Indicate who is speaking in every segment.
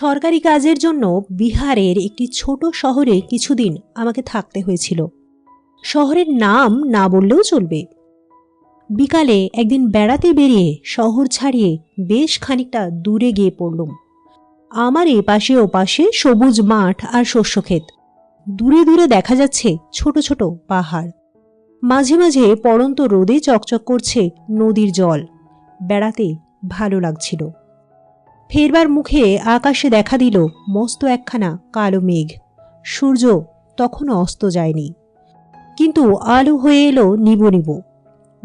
Speaker 1: সরকারি কাজের জন্য বিহারের একটি ছোট শহরে কিছুদিন আমাকে থাকতে হয়েছিল। শহরের নাম না বললেও চলবে। বিকালে একদিন বেড়াতে বেরিয়ে শহর ছাড়িয়ে বেশ খানিকটা দূরে গিয়ে পড়লুম। আমার এপাশে ওপাশে সবুজ মাঠ আর শস্যক্ষেত দূরে দূরে দেখা যাচ্ছে ছোট ছোট পাহাড়। মাঝে মাঝে পড়ন্ত রোদে চকচক করছে নদীর জল। বেড়াতে ভালো লাগছিল। ফেরবার মুখে আকাশে দেখা দিল মস্ত একখানা কালো মেঘ। সূর্য তখনও অস্ত যায়নি। কিন্তু আলো হয়ে এলো নিব নিব।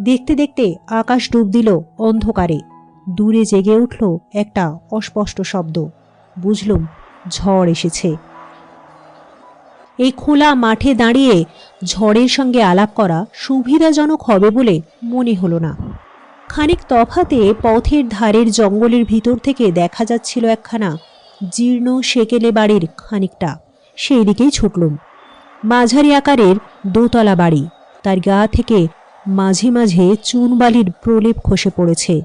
Speaker 1: দেখতে দেখতে আকাশ ডুব দিল অন্ধকারে। দূরে জেগে উঠল একটা অস্পষ্ট শব্দ। বুঝলুম ঝড় এসেছে। এই খোলা মাঠে দাঁড়িয়ে ঝড়ের সঙ্গে আলাপ করা সুবিধাজনক হবে বলে মনে হলো না। খানিক তফাতে পথের ধারের জঙ্গলের ভিতর থেকে দেখা যাচ্ছিল একখানা জীর্ণ সেকেলে বাড়ির খানিকটা। সেই দিকেই ছুটলুম। মাঝারি আকারের দোতলা বাড়ি। তার গা থেকে মাঝে মাঝে চুনবালির প্রলেপ খসে পড়েছে।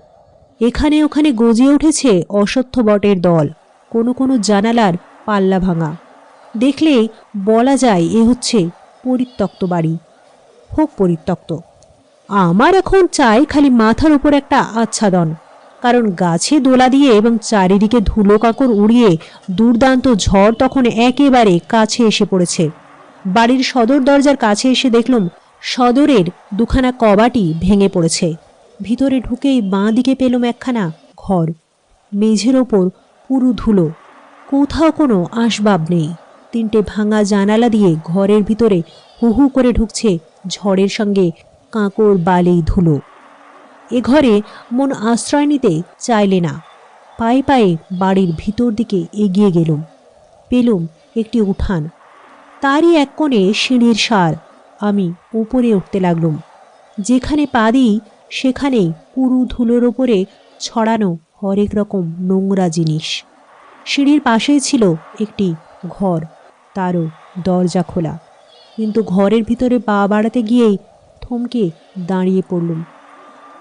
Speaker 1: এখানে ওখানে গজিয়ে উঠেছে অসত্য বটের দল। কোনো কোনো জানালার পাল্লা ভাঙা। দেখলেই বলা যায় এ হচ্ছে পরিত্যক্ত বাড়ি। হোক পরিত্যক্ত। আমার এখন চাই খালি মাথার উপর একটা আচ্ছাদন। কারণ গাছে দোলা দিয়ে এবং চারিদিকে ধুলো কাকড় উড়িয়ে দুর্দান্ত ঝড় তখন একেবারে কাছে এসে পড়েছে। বাড়ির সদর দরজার কাছে এসে দেখলুম সদরের দুখানা কবাটি ভেঙে পড়েছে। ভিতরে ঢুকেই বাঁ দিকে পেলুম একখানা ঘর। মেঝের ওপর পুরু ধুলো। কোথাও কোনো আসবাব নেই। তিনটে ভাঙা জানালা দিয়ে ঘরের ভিতরে হু হু করে ঢুকছে ঝড়ের সঙ্গে কাঁকড় বালি ধুলো। এ ঘরে মন আশ্রয় নিতে চাইলে না। পায়ে পায়ে বাড়ির ভিতর দিকে এগিয়ে গেলুম। পেলুম একটি উঠান। তারই এক কোণে সিঁড়ির সার। আমি উপরে উঠতে লাগলুম। যেখানে পা দিই, সেখানেই পুরু ধুলোর ওপরে ছড়ানো হরেক রকম নোংরা জিনিস। সিঁড়ির পাশেই ছিল একটি ঘর। তারও দরজা খোলা। কিন্তু ঘরের ভিতরে পা বাড়াতে গিয়েই থমকে দাঁড়িয়ে পড়লুম।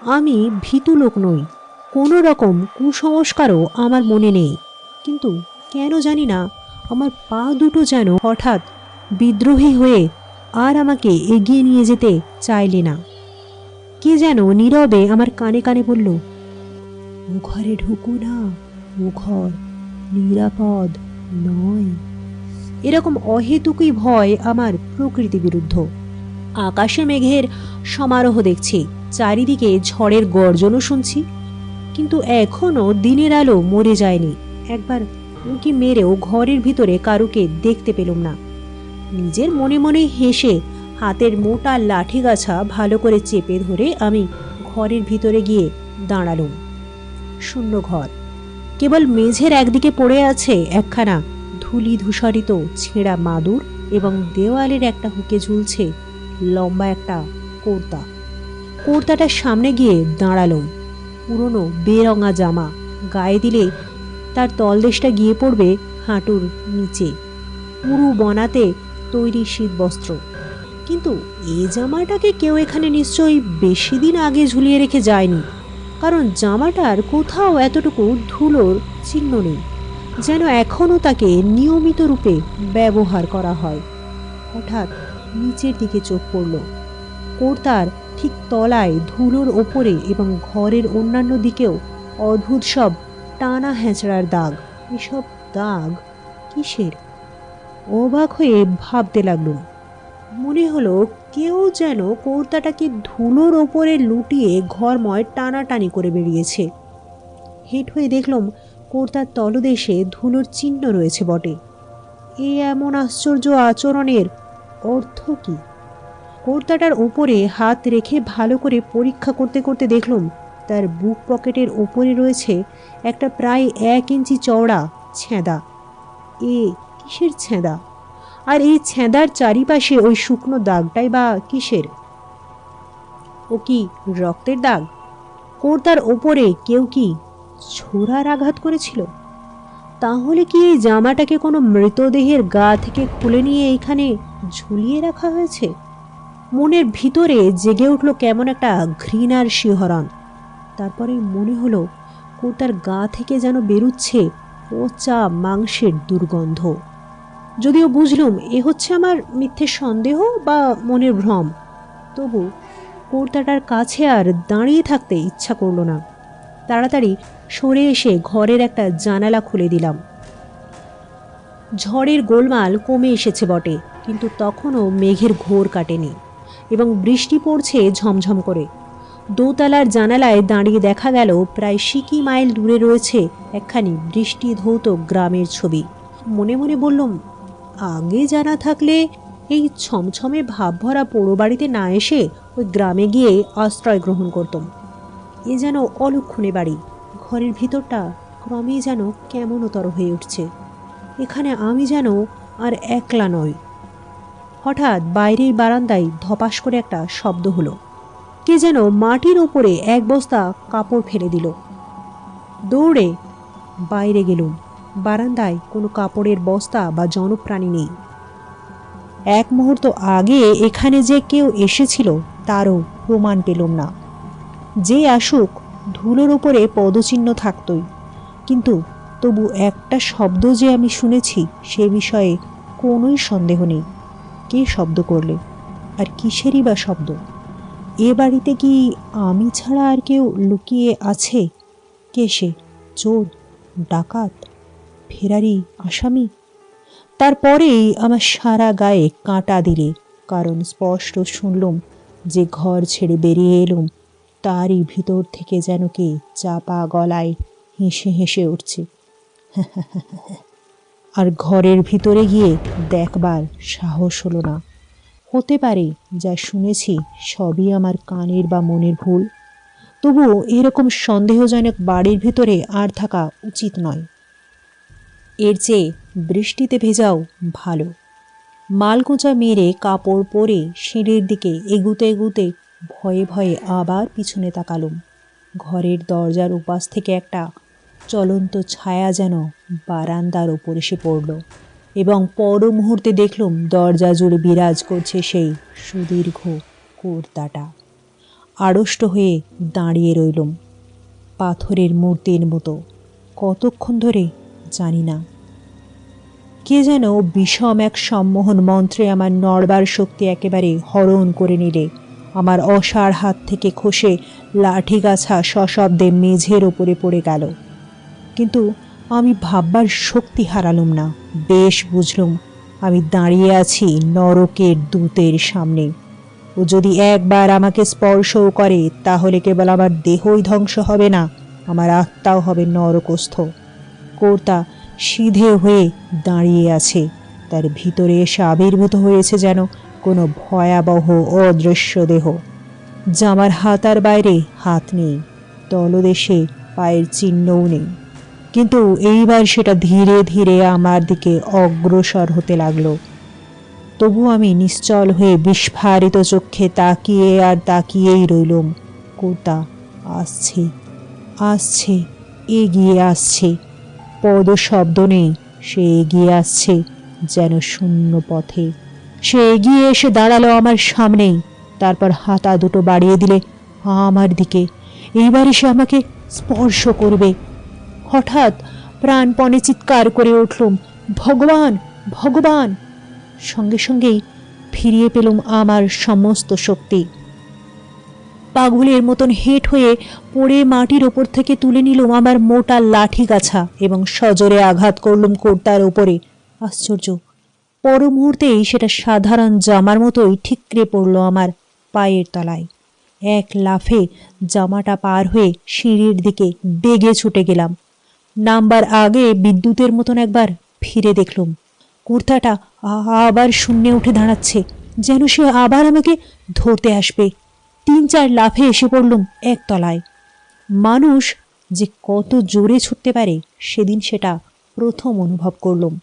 Speaker 1: আমি ভীতু লোক নই, কোনো রকম কুসংস্কারও আমার মনে নেই। কিন্তু কেন জানি না, আমার পা দুটো যেন হঠাৎ বিদ্রোহী হয়ে আর আমাকে এগিয়ে নিয়ে যেতে চাইলে না। কে যেন নীরবে আমার কানে কানে বলল ও ঘরে ঢুকো না ও ঘর নিরাপদ নয়। এরকম অহেতুকই ভয় আমার প্রকৃতি বিরুদ্ধ। আকাশে মেঘের সমারোহ দেখছি। চারিদিকে ঝড়ের গর্জনও শুনছি। কিন্তু এখনও দিনের আলো মরে যায়নি। একবার উঁকি মেরেও ঘরের ভিতরে কারুকে দেখতে পেলুম না। নিজের মনে মনে হেসে হাতের মোটা লাঠি গাছা ভালো করে চেপে ধরে আমি ঘরের ভিতরে গিয়ে দাঁড়ালুম। শূন্য ঘর। কেবল মেঝের একদিকে পড়ে আছে একখানা ধুলি ধূসরিত ছেঁড়া মাদুর এবং দেওয়ালের একটা হুকে ঝুলছে লম্বা একটা কুর্তা। কুর্তাটার সামনে গিয়ে দাঁড়াল পুরনো বেরঙা জামা। গায়ে দিলে তার তলদেশটা গিয়ে পড়বে হাঁটুর নিচে। পুরু বনাতে তৈরি শীতবস্ত্র। কিন্তু এ জামাটাকে কেউ এখানে নিশ্চয়ই বেশি দিন আগে ঝুলিয়ে রেখে যায়নি। কারণ জামাটার কোথাও এতটুকু ধুলোর চিহ্ন নেই, যেন এখনও তাকে নিয়মিত রূপে ব্যবহার করা হয়। হঠাৎ নিচের দিকে চোখ পড়ল। কোর্তার ঠিক তলায় ধুলোর ওপরে এবং ঘরের অন্যান্য দিকেও অদ্ভুত সব টানা হ্যাঁচড়ার দাগ। এসব দাগ কিসের? অবাক হয়ে ভাবতে লাগলুম। মনে হলো কেউ যেন কৌতাটাকে ধুলোর ওপরে লুটিয়ে ঘরময় টানাটানি করে বেরিয়েছে। হেট হয়ে দেখলাম কর্তার তলদেশে ধুলোর চিহ্ন রয়েছে বটে। এ এমন আশ্চর্য আচরণের অর্থ কি? কর্তাটার ওপরে হাত রেখে ভালো করে পরীক্ষা করতে করতে দেখলাম, তার বুক পকেটের ওপরে রয়েছে একটা প্রায় এক ইঞ্চি চওড়া ছেঁদা। এ কিসের ছেঁদা? আর এই ছেঁদার চারিপাশে ওই শুকনো দাগটাই বা কিসের? ও কি রক্তের দাগ? কোর্তার ওপরে কেউ কি ছোড়ার আঘাত করেছিল? তাহলে কি এই জামাটাকে কোনো মৃতদেহের গা থেকে খুলে নিয়ে এইখানে ঝুলিয়ে রাখা হয়েছে? মনের ভিতরে জেগে উঠল কেমন একটা ঘৃণার শিহরণ। তারপরে মনে হলো কোর্তার গা থেকে যেন বেরুচ্ছে পচা মাংসের দুর্গন্ধ। যদিও বুঝলুম, এ হচ্ছে আমার মিথ্যে সন্দেহ বা মনের ভ্রম। তবু কর্তাটার কাছে আর দাঁড়িয়ে থাকতে ইচ্ছা করল না। তাড়াতাড়ি সরে এসে ঘরের একটা জানালা খুলে দিলাম। ঝড়ের গোলমাল কমে এসেছে বটে, কিন্তু তখনও মেঘের ঘোর কাটেনি এবং বৃষ্টি পড়ছে ঝমঝম করে। দোতলার জানালায় দাঁড়িয়ে দেখা গেল, প্রায় সিকি মাইল দূরে রয়েছে একখানি বৃষ্টি ধৌত গ্রামের ছবি। মনে মনে বললুম, আগে জানা থাকলে এই ছমছমে ভাবভরা পোড়ো বাড়িতে না এসে ওই গ্রামে গিয়ে আশ্রয় গ্রহণ করতাম। এ যেন অলক্ষণে বাড়ি। ঘরের ভিতরটা ক্রমেই যেন কেমনতর হয়ে উঠছে। এখানে আমি যেন আর একলা নই। হঠাৎ বাইরের বারান্দায় ধপাস করে একটা শব্দ হলো। কে যেন মাটির ওপরে এক বস্তা কাপড় ফেলে দিল। দৌড়ে বাইরে গেলুম। বারান্দায় কোনো কাপড়ের বস্তা বা জনপ্রাণী নেই। এক মুহূর্ত আগে এখানে যে কেউ এসেছিল, তারও প্রমাণ পেলুম না। যে আসুক, ধুলোর ওপরে পদচিহ্ন থাকতই। কিন্তু তবু একটা শব্দ যে আমি শুনেছি, সে বিষয়ে কোনোই সন্দেহ নেই। কে শব্দ করলে? আর কিসেরই বা শব্দ? এ বাড়িতে কি আমি ছাড়া আর কেউ লুকিয়ে আছে? কে সে? চোর? ডাকাত? ফেরারি? আসামি? তারপরেই আমার সারা গায়ে কাঁটা দিলে, কারণ স্পষ্ট শুনলুম যে ঘর ছেড়ে বেরিয়ে এলুম। তারই ভিতর থেকে যেন কে চাপা গলায় হেসে হেসে উঠছে। আর ঘরের ভিতরে গিয়ে দেখবার সাহস হলো না। হতে পারে যা শুনেছি সবই আমার কানের বা মনের ভুল। তবুও এরকম সন্দেহজনক বাড়ির ভিতরে আর থাকা উচিত নয়। এর চেয়ে বৃষ্টিতে ভেজাও ভালো। মালকোঁচা মেরে কাপড় পরে সিঁড়ির দিকে এগুতে এগুতে ভয়ে ভয়ে আবার পিছনে তাকালুম। ঘরের দরজার উপাস থেকে একটা চলন্ত ছায়া যেন বারান্দার ওপর এসে পড়ল এবং পর মুহূর্তে দেখলুম দরজা জুড়ে বিরাজ করছে সেই সুদীর্ঘ কুর্তাটা। আড়ষ্ট হয়ে দাঁড়িয়ে রইলুম। পাথরের মূর্তির মতো। কতক্ষণ ধরে জানি না। কে যেন বিষম এক সম্মোহন মন্ত্রে আমার নড়বার শক্তি একেবারে হরণ করে নিলে। আমার অসার হাত থেকে খসে লাঠি গাছা সশব্দে মেঝের ওপরে পড়ে গেল। কিন্তু আমি ভাববার শক্তি হারালুম না, বেশ বুঝলুম, আমি দাঁড়িয়ে আছি নরকের দূতের সামনে। ও যদি একবার আমাকে স্পর্শও করে, তাহলে কেবল আমার দেহই ধ্বংস হবে না, আমার আত্মাও হবে নরকস্থ। কর্তা সিধে হয়ে দাঁড়িয়ে আছে, তার ভিতরে এসে আবির্ভূত হয়েছে যেন কোনো ভয়াবহ অদৃশ্য দেহ। জামার হাতার বাইরে হাত নেই, তলদেশে পায়ের চিহ্নও নেই। কিন্তু এইবার সেটা ধীরে ধীরে আমার দিকে অগ্রসর হতে লাগল। তবু আমি নিশ্চল হয়ে বিস্ফারিত চক্ষে তাকিয়ে আর তাকিয়েই রইলুম। কোটা আসছে আসছে, এগিয়ে আসছে। পদ শব্দ নেই, সে এগিয়ে আসছে যেন শূন্য পথে। সে এগিয়ে এসে দাঁড়াল আমার সামনেই। তারপর হাতা দুটো বাড়িয়ে দিলে আমার দিকে। এইবারে সে আমাকে স্পর্শ করবে। হঠাৎ প্রাণপণে চিৎকার করে উঠলুম ভগবান ভগবান! সঙ্গে সঙ্গেই ফিরিয়ে পেলুম আমার সমস্ত শক্তি। পাগলের মতন হেঁট হয়ে পড়ে মাটির ওপর থেকে তুলে নিলুম আমার মোটা লাঠি গাছা এবং সজোরে আঘাত করলুম কর্তার ওপরে আশ্চর্য! পর মুহূর্তেই সেটা সাধারণ জামার মতোই ঠিকরে পড়ল আমার পায়ের তলায়। এক লাফে জামাটা পার হয়ে সিঁড়ির দিকে বেগে ছুটে গেলাম। নামবার আগে বিদ্যুতের মতন একবার ফিরে দেখলুম। কুর্তাটা আবার শূন্যে উঠে দাঁড়াচ্ছে, যেন সে আবার আমাকে ধরতে আসবে। তিন চার লাফে এসে পড়লুম একতলায় মানুষ যে কত জোরে ছুটতে পারে, সেদিন সেটা প্রথম অনুভব করলুম।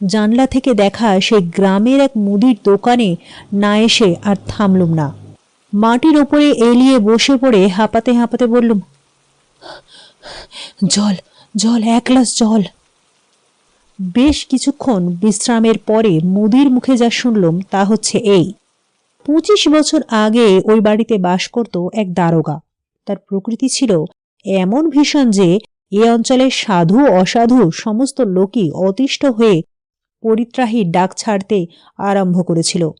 Speaker 1: জানলা থেকে দেখা সেই গ্রামের এক মুদির দোকানে না এসে আর থামলুম না। মাটির ওপরে এলিয়ে বসে পড়ে হাঁপাতে হাঁপাতে বললুম, জল জল, এক গ্লাস জল। বেশ কিছুক্ষণ বিশ্রামের পরে মুদির মুখে যা শুনলুম তা হচ্ছে এই। পঁচিশ বছর আগে ওই বাড়িতে বাস করত এক দারোগা। তার প্রকৃতি ছিল এমন ভীষণ যে এ অঞ্চলের সাধু অসাধু সমস্ত লোকই অতিষ্ঠ হয়ে পরিত্রাহী ডাক ছাড়তে আরম্ভ করেছিল।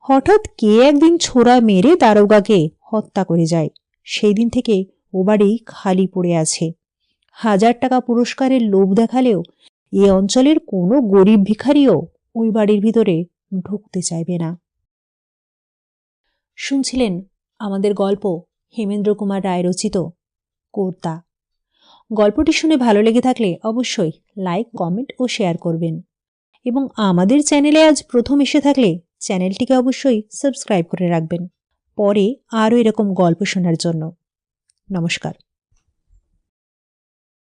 Speaker 1: হঠাৎ কে একদিন ছোড়া মেরে দারোগাকে হত্যা করে যায়। সেই দিন থেকে ও বাড়ি খালি পড়ে আছে। হাজার টাকা পুরস্কারের লোভ দেখালেও এ অঞ্চলের কোনো গরিব ভিখারিও ওই বাড়ির ভিতরে ঢুকতে চাইবে না। শুনছিলেন আমাদের গল্প হেমেন্দ্র কুমার রায় রচিত কর্তা। গল্পটি শুনে ভালো লেগে থাকলে অবশ্যই লাইক, কমেন্ট ও শেয়ার করবেন। এবং আমাদের চ্যানেলে আজ প্রথম এসে থাকলে চ্যানেলটিকে অবশ্যই সাবস্ক্রাইব করে রাখবেন। পরে আরও এরকম গল্প শোনার জন্য। নমস্কার।